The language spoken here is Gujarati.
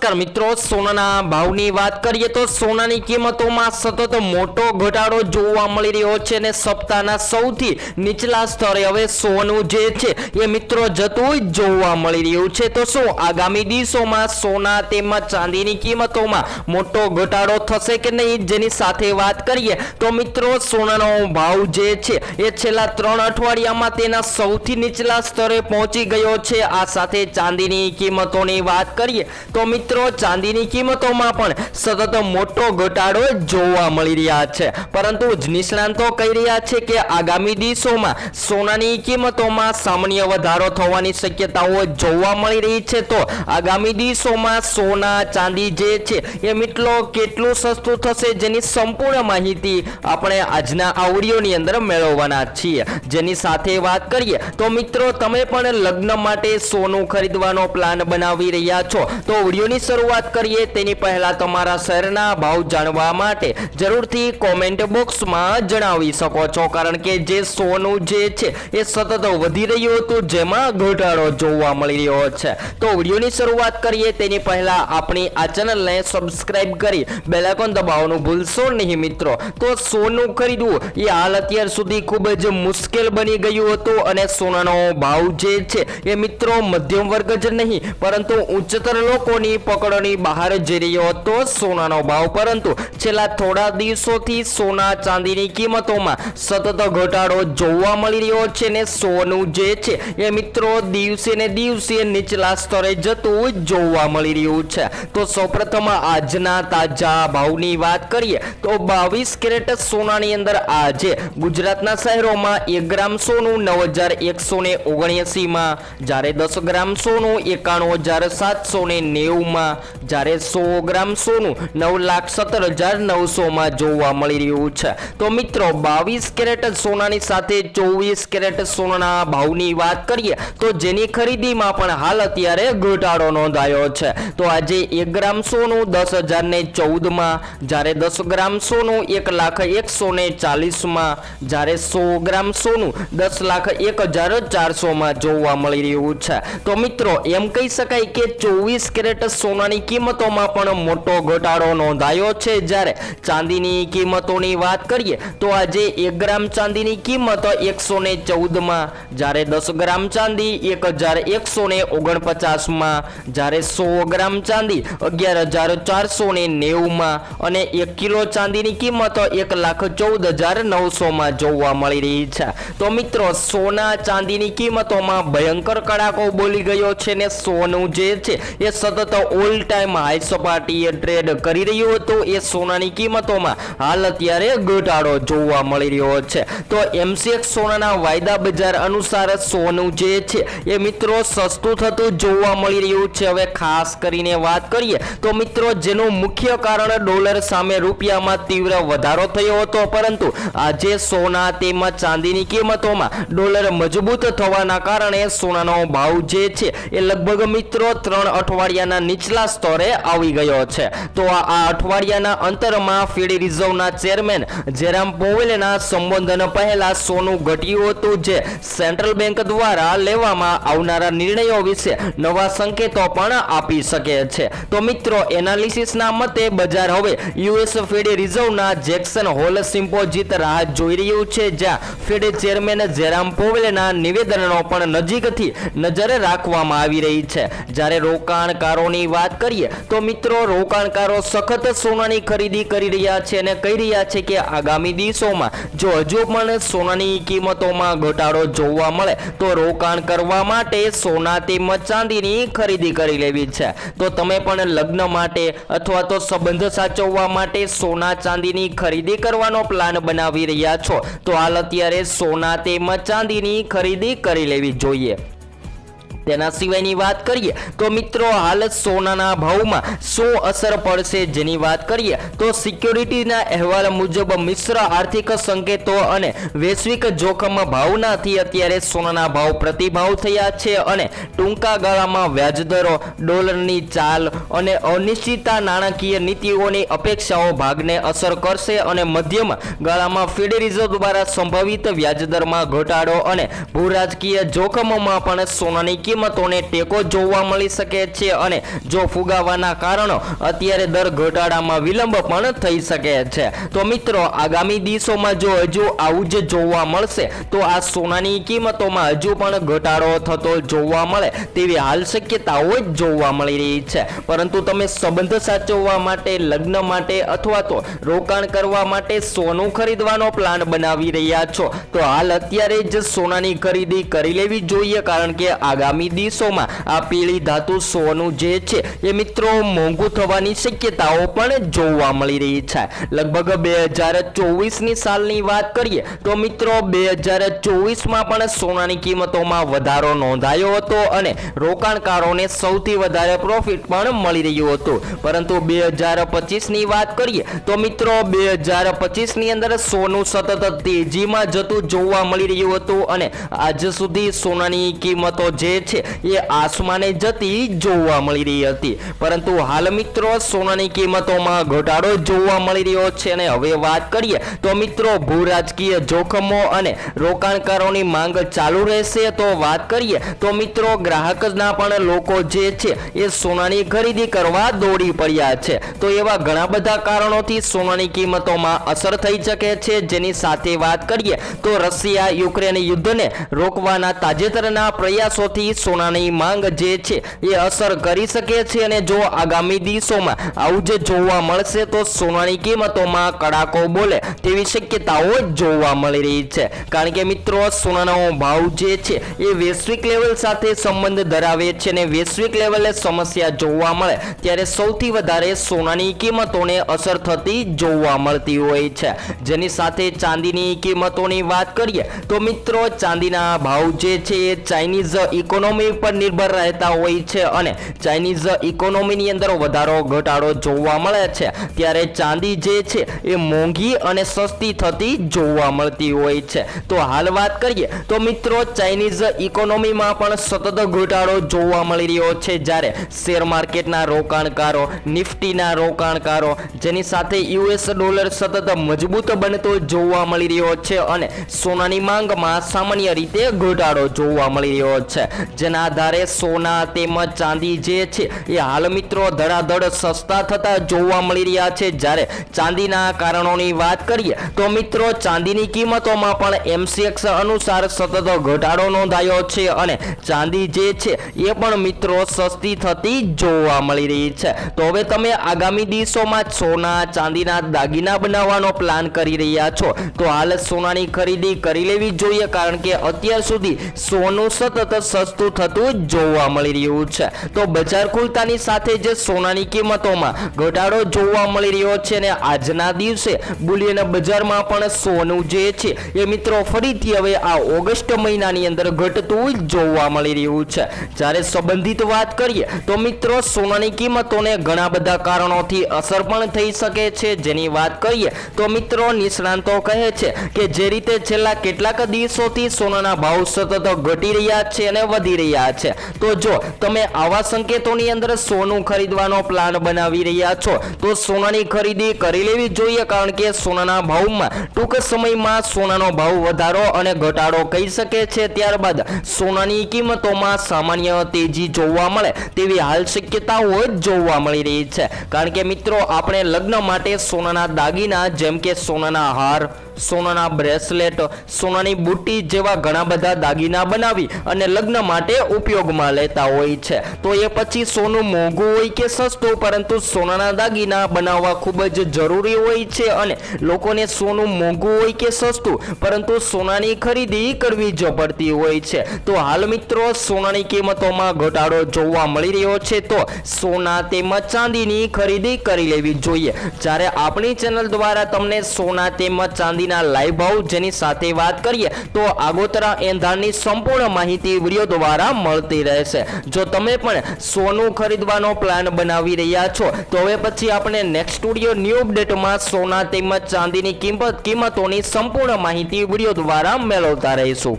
નમસ્કાર મિત્રો, સોનાના ભાવની વાત કરીએ તો સોનાની કિંમતોમાં સતત મોટો ઘટાડો જોવા મળી રહ્યો છે અને સપ્તાહના સૌથી નીચલા સ્તરે હવે સોનું જે છે એ મિત્રો જતું જોવા મળી રહ્યું છે. તો શું આગામી દિવસોમાં સોના તેમજ ચાંદીની કિંમતોમાં મોટો ઘટાડો થશે કે નહીં જેની સાથે વાત કરીએ તો મિત્રો, સોનાનો ભાવ જે છે એ છેલ્લા ત્રણ અઠવાડિયામાં તેના સૌથી નીચલા સ્તરે પહોંચી ગયો છે. આ સાથે ચાંદીની કિંમતોની વાત કરીએ તો મિત્રો ચાંદીની કિંમતોમાં પણ સતત મોટો ઘટાડો જોવા મળી રહ્યા છે. પરંતુ નિષ્ણાંતો કહી રહ્યા છે કે આગામી દિવસોમાં સોનાની કિંમતોમાં સામાન્ય વધારો થવાની શક્યતાઓ જોવા મળી રહી છે. તો આગામી દિવસોમાં સોના, ચાંદી જે છે, એ મિત્રો કેટલું સસ્તું થશે જેની સંપૂર્ણ માહિતી આપણે આજના આ વિડીયોની અંદર મેળવવાના છીએ. જેની સાથે વાત કરીએ તો મિત્રો, તમે પણ લગ્ન માટે સોનું ખરીદવાનો પ્લાન બનાવી રહ્યા છો. તો વિડીયોની શરૂઆત કરીએ, તેની પહેલા તમારા શહેરના ભાવ જાણવા માટે જરૂરથી કોમેન્ટ બોક્સમાં જણાવી શકો છો. કારણ કે જે સોનું જે છે, એ સતત વધી રહ્યું હતું, જેમાં ઘટાડો જોવા મળી રહ્યો છે. તો વિડીયોની શરૂઆત કરીએ, તેની પહેલા આપણી આ ચેનલને સબસ્ક્રાઇબ કરી બેલાકોન દબાવવાનું ભૂલશો નહીં મિત્રો. તો સોનું ખરીદવું, એ હાલ અત્યાર સુધી ખૂબ જ મુશ્કેલ બની ગયું હતું અને સોનાનો ભાવ જે છે, એ મિત્રો મધ્યમ વર્ગ જ નહીં, પરંતુ ઉચ્ચતર લોકોની પકડોની બહાર જઈ રહ્યો હતો સોનાનો ભાવ, પરંતુ છેલ્લા થોડા દિવસોથી સોના ચાંદીની કિંમતોમાં સતત ઘટાડો જોવા મળી રહ્યો છે ને સોનું જે છે એ મિત્રો દિવસે ને દિવસે નીચલા સ્તરે જતું જોવા મળી રહ્યું છે. તો સૌપ્રથમ આજના તાજા ભાવની વાત કરીએ તો બાવીસ કેરેટ સોનાની અંદર આજે ગુજરાતના શહેરોમાં એક ગ્રામ સોનું નવ હજાર એકસો ને ઓગણએંસીમાં, જ્યારે દસ ગ્રામ સોનું એકાણું હજાર સાતસો ને નેવુંમાં જ્યારે સો ગ્રામ સોનું નવ લાખ સત્તર હજાર નવસોમાં જોવા મળી રહ્યું છે. તો મિત્રો, બાવીસ કેરેટ સોનાની સાથે ચોવીસ કેરેટ સોનાના ભાવની વાત કરીએ, તો જેની ખરીદીમાં પણ હાલ અત્યારે ઘટાડો નોંધાયો છે. તો આજે એક ગ્રામ સોનું દસ હજાર ને ચૌદમાં જ્યારે દસ ગ્રામ સોનું એક લાખ એકસો ને ચાલીસમાં જ્યારે સો ગ્રામ સોનું દસ લાખ એક હજાર ચારસોમાં જોવા મળી રહ્યું છે. તો મિત્રો, એમ કહી શકાય કે ચોવીસ કેરેટ સોનાની કિંમતોમાં પણ મોટો ઘટાડો નોંધાયો છે. જ્યારે ચાંદીની કિંમતોની વાત કરીએ, તો આજે એક ગ્રામ ચાંદીની કિંમત એકસો ને ચૌદમાં, જ્યારે દસ ગ્રામ ચાંદી એક હજાર એકસો ને ઓગણપચાસમાં, જ્યારે સો ગ્રામ ચાંદી અગિયાર હજાર ચારસો ને નેવુંમાં અને એક કિલો ચાંદીની કિંમત એક લાખ ચૌદ હજાર નવસોમાં જોવા મળી રહી છે. તો મિત્રો, સોના ચાંદીની કિંમતોમાં ભયંકર કડાકો બોલી ગયો છે ને સોનું જે છે, એ સતત ઓલ ટાઈમ હાઈ સપાટીએ ટ્રેડ કરી રહ્યું હતું. એ સોનાની કિંમતોમાં હાલ અત્યારે ઘટાડો જોવા મળી રહ્યો છે. તો એમસીએક્સ સોનાના વાયદા બજાર અનુસાર સોનું જે છે એ મિત્રો સસ્તું થતું જોવા મળી રહ્યું છે. હવે ખાસ કરીને વાત કરીએ તો મિત્રો જેનું મુખ્ય કારણ ડોલર સામે રૂપિયામાં તીવ્ર વધારો થયો હતો. પરંતુ આજે સોના તેમજ ચાંદીની કિંમતોમાં ડોલર મજબૂત થવાના કારણે સોનાનો ભાવ જે છે એ લગભગ મિત્રો ત્રણ અઠવાડિયાના નીચલા સ્તરે આવી ગયો છે. તો આ અઠવાડિયાના અંતરમાં ફેડ રિઝર્વના ચેરમેન જેરામ પોવેલના સંબોધન પહેલા સોનું ઘટ્યું હતું જે સેન્ટ્રલ બેંક દ્વારા લેવામાં આવનારા નિર્ણયો વિશે નવા સંકેતો પણ આપી શકે છે. તો મિત્રો, એનાલિસિસના મતે બજાર હવે યુએસ ફેડ રિઝર્વના જેક્સન હોલ સિમ્પોજીત રાહ જોઈ રહ્યું છે, જ્યાં ફેડ ચેરમેન જેરામ પોવેલના નિવેદનનો પણ નજીકથી નજર રાખવામાં આવી રહી છે. જ્યારે રોકાણકારોની વાત કરીએ, તો મિત્રો, રોકાણકારો સખત સોનાની ખરીદી કરી રહ્યા છે અને કહી રહ્યા છે કે આગામી દિવસોમાં જો હજુ પણ સોનાની કિંમતોમાં ઘટાડો જોવા મળે, તો રોકાણ કરવા માટે સોના તેમજ ચાંદીની ખરીદી કરી લેવી છે. તો તમે પણ લગ્ન માટે અથવા તો સંબંધ સાચવવા માટે સોના ચાંદીની ખરીદી કરવાનો પ્લાન બનાવી રહ્યા છો, તો હાલ અત્યારે સોના તેમજ ચાંદીની ખરીદી કરી લેવી જોઈએ. તેના સિવાયની વાત કરીએ તો મિત્રો હાલ સોનાના ભાવમાં શું અસર પડશે જેની વાત કરીએ તો સિક્યોરિટીના અહેવાલ મુજબ મિશ્ર આર્થિક સંકેતો અને વૈશ્વિક જોખમ ભાવનાથી અત્યારે સોનાના ભાવ પ્રતિભાવ થયા છે અને ટૂંકા ગાળામાં વ્યાજદરો, ડોલરની ચાલ અને અનિશ્ચિતતા નાણાકીય નીતિઓની અપેક્ષાઓ ભાગને અસર કરશે અને મધ્યમ ગાળામાં ફેડ રિઝર્વ દ્વારા સંભવિત વ્યાજદરમાં ઘટાડો અને ભૂરાજકીય જોખમોમાં પણ સોનાની કિંમતોને ટેકો જોવા મળી શકે છે અને જો ફુગાવાના કારણો અત્યારે દર ઘટાડામાં વિલંબ પણ થઈ શકે છે. તો મિત્રો, આગામી દિવસોમાં જો હજુ આવું જ જોવા મળશે, તો આ સોનાની કિંમતોમાં હજુ પણ ઘટાડો થતો જોવા મળે તેવી હાલ શક્યતાઓ જ જોવા મળી રહી છે. પરંતુ તમે સંબંધ સાચવવા માટે, લગ્ન માટે અથવા તો રોકાણ કરવા માટે સોનું ખરીદવાનો પ્લાન બનાવી રહ્યા છો, તો હાલ અત્યારે જ સોનાની ખરીદી કરી લેવી જોઈએ, કારણ કે આગામી દિવસોમાં આ પીળી ધાતુ સોનું જે છે, એ મિત્રો મોંઘું થવાની શક્યતાઓ પણ જોવા મળી રહી છે. લગભગ બે હજાર ચોવીસની સાલની વાત કરીએ, તો મિત્રો બે હજાર ચોવીસમાં પણ સોનાની કિંમતોમાં વધારો નોંધાયો હતો અને રોકાણકારોને સૌથી વધારે પ્રોફિટ પણ મળી રહ્યું હતું. પરંતુ બે હજાર પચીસની વાત કરીએ, તો મિત્રો બે હજાર પચીસની અંદર સોનું સતત તેજીમાં જતું જોવા મળી રહ્યું હતું અને આજ સુધી સોનાની કિંમતો જે છે. એ આસમાને જતી જોવા મળી રહી હતી. પરંતુ હાલ મિત્રો, સોનાની કિંમતોમાં ઘટાડો જોવા મળી રહ્યો છે અને હવે વાત કરીએ તો મિત્રો ભૂ રાજકીય જોખમો અને રોકાણકારોની માંગ ચાલુ રહેશે તો વાત કરીએ તો મિત્રો, ગ્રાહકના પણ લોકો જે છે એ સોનાની ખરીદી કરવા દોડી પડ્યા છે. તો એવા ઘણા બધા કારણોથી સોનાની કિંમતોમાં અસર થઈ શકે છે. જેની સાથે વાત કરીએ તો રશિયા યુક્રેન યુદ્ધને રોકવાના તાજેતરના પ્રયાસોથી સોનાની માંગ જે છે એ અસર કરી શકે છે અને જો આગામી દિવસોમાં આવું જે જોવા મળશે, તો સોનાની કિંમતોમાં કડાકો બોલે તેવી શક્યતાઓ જોવા મળી રહી છે. કારણ કે મિત્રો, સોનાનો ભાવ જે છે એ વૈશ્વિક લેવલ સાથે સંબંધ ધરાવે છે અને વૈશ્વિક લેવલે સમસ્યા જોવા મળે, ત્યારે સૌથી વધારે સોનાની કિંમતોને અસર થતી જોવા મળતી હોય છે. જેની સાથે ચાંદીની કિંમતોની વાત કરીએ, તો મિત્રો, ચાંદીના ભાવ જે છે એ ચાઇનીઝ ઇકોનોમી પર નિર્ભર રહેતા હોય છે અને ચાઇનીઝ ઇકોનોમીની અંદર વધારો ઘટાડો જોવા મળે છે. ત્યારે ચાંદી જે છે એ મોંઘી અને સસ્તી થતી જોવા મળતી હોય છે. તો હાલ વાત કરીએ, તો મિત્રો ચાઇનીઝ ઇકોનોમીમાં પણ સતત ઘટાડો જોવા મળી રહ્યો છે. જ્યારે શેર માર્કેટના રોકાણકારો, નિફ્ટીના રોકાણકારો, જેની સાથે યુએસ ડોલર સતત મજબૂત બનતો જોવા મળી રહ્યો છે અને સોનાની માંગમાં સામાન્ય રીતે ઘટાડો જોવા મળી રહ્યો છે. જેના આધારે સોના તેમજ ચાંદી જે છે એ હાલ મિત્રો ધડાધડ સસ્તા થતા જોવા મળી રહ્યા છે. જ્યારે ચાંદીના કારણોની વાત કરીએ તો મિત્રો ચાંદીની કિંમતોમાં પણ એમસીએક્સ અનુસાર સતત ઘટાડો નોંધાયો છે અને ચાંદી જે છે એ પણ મિત્રો સસ્તી થતી જોવા મળી રહી છે. તો હવે તમે આગામી દિવસોમાં સોના, ચાંદીના દાગીના બનાવવાનો પ્લાન કરી રહ્યા છો. તો હાલ સોનાની ખરીદી કરી લેવી જોઈએ કારણ કે અત્યાર સુધી સોનું સતત સસ્તું થતું જોવા મળી રહ્યું છે. તો બજાર ખુલતાની સાથે જ સોનાની કિંમતોમાં ઘટાડો જોવા મળી રહ્યો છે અને આજના દિવસે બુલિયન બજારમાં પણ સોનું જે છે એ મિત્રો ફરીથી હવે આ ઓગસ્ટ મહિનાની અંદર ઘટતું જોવા મળી રહ્યું છે. જ્યારે સંબંધિત વાત કરીએ તો મિત્રો સોનાની કિંમતોને ઘણા બધા કારણોથી અસર પણ થઈ શકે છે. જેની વાત કરીએ તો મિત્રો નિષ્ણાંતો કહે છે કે જે રીતે છેલ્લા કેટલાક દિવસોથી સોનાના ભાવ સતત ઘટી રહ્યા છે અને વધી રહ્યા છે. તો જો તમે આવા સંકેતોની અંદર સોનું ખરીદવાનો પ્લાન બનાવી રહ્યા છો, તો સોનાની ખરીદી કરી લેવી જોઈએ, કારણ કે સોનાના ભાવમાં ટૂંક સમયમાં સોનાનો ભાવ વધારો અને ઘટાડો કહી શકે છે. ત્યારબાદ સોનાની કિંમતોમાં સામાન્ય તેજી જોવા મળે, તેવી હાલ શક્યતાઓ જ જોવા મળી રહી છે. કારણ કે મિત્રો, આપણે લગ્ન માટે સોનાના દાગીના, જેમ કે સોનાના હાર સોનાના બ્રેસલેટ, સોનાની બુટ્ટી જેવા ઘણા બધા દાગીના બનાવી અને લગ્ન માટે ઉપયોગમાં લેતા હોય છે. તો એ પછી સોનું મોંઘું હોય કે સસ્તું, પરંતુ સોનાના દાગીના બનાવવા ખૂબ જ જરૂરી હોય છે અને લોકોને સોનું મોંઘું હોય કે સસ્તું, પરંતુ સોનાની ખરીદી કરવી જ પડતી હોય છે. તો હાલ મિત્રો, સોનાની કિંમતોમાં ઘટાડો જોવા મળી રહ્યો છે, તો સોના તેમજ ચાંદીની ખરીદી કરી લેવી જોઈએ. જ્યારે આપણી ચેનલ દ્વારા તમને સોના તેમજ ચાંદીના લાઈવ ભાવ જેની સાથે વાત કરીએ, તો આગોતરા એંધાણની સંપૂર્ણ માહિતી વીડિયો દ્વારા મળતી રહેશે. જો તમે પણ સોનું ખરીદવાનો પ્લાન બનાવી રહ્યા છો, તો હવે પછી આપણે નેક્સ્ટ સ્ટુડિયો ન્યૂ અપડેટમાં સોના તેમજ ચાંદીની કિંમત, કિંમતોની સંપૂર્ણ માહિતી વીડિયો દ્વારા મેળવતા રહીશું.